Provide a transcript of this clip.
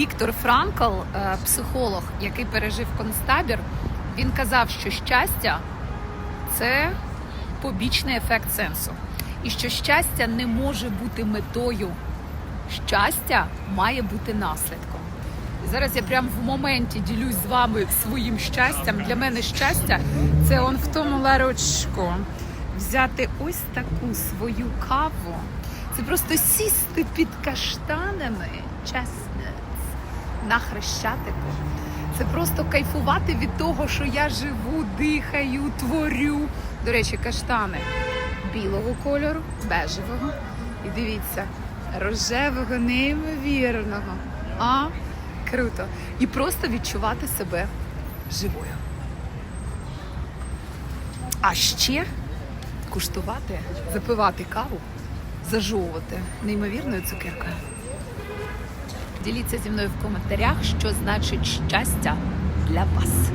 Віктор Франкл, е, психолог, який пережив концтабір, він казав, що щастя це побічний ефект сенсу. І що щастя не може бути метою. Щастя має бути наслідком. І зараз я прямо в моменті ділюсь з вами своїм щастям. Для мене щастя це он в тому ларочку. Взяти ось таку свою каву. Це просто сісти під каштанами, чесно, на хрещатику. Це просто кайфувати від того, що я живу, дихаю, творю. До речі, каштани білого кольору, бежевого. І дивіться, рожевого, неймовірного. А, круто. І просто відчувати себе живою. А ще куштувати, запивати каву, зажовувати неймовірною цукеркою. Діліться зі мною в коментарях, що значить щастя для вас.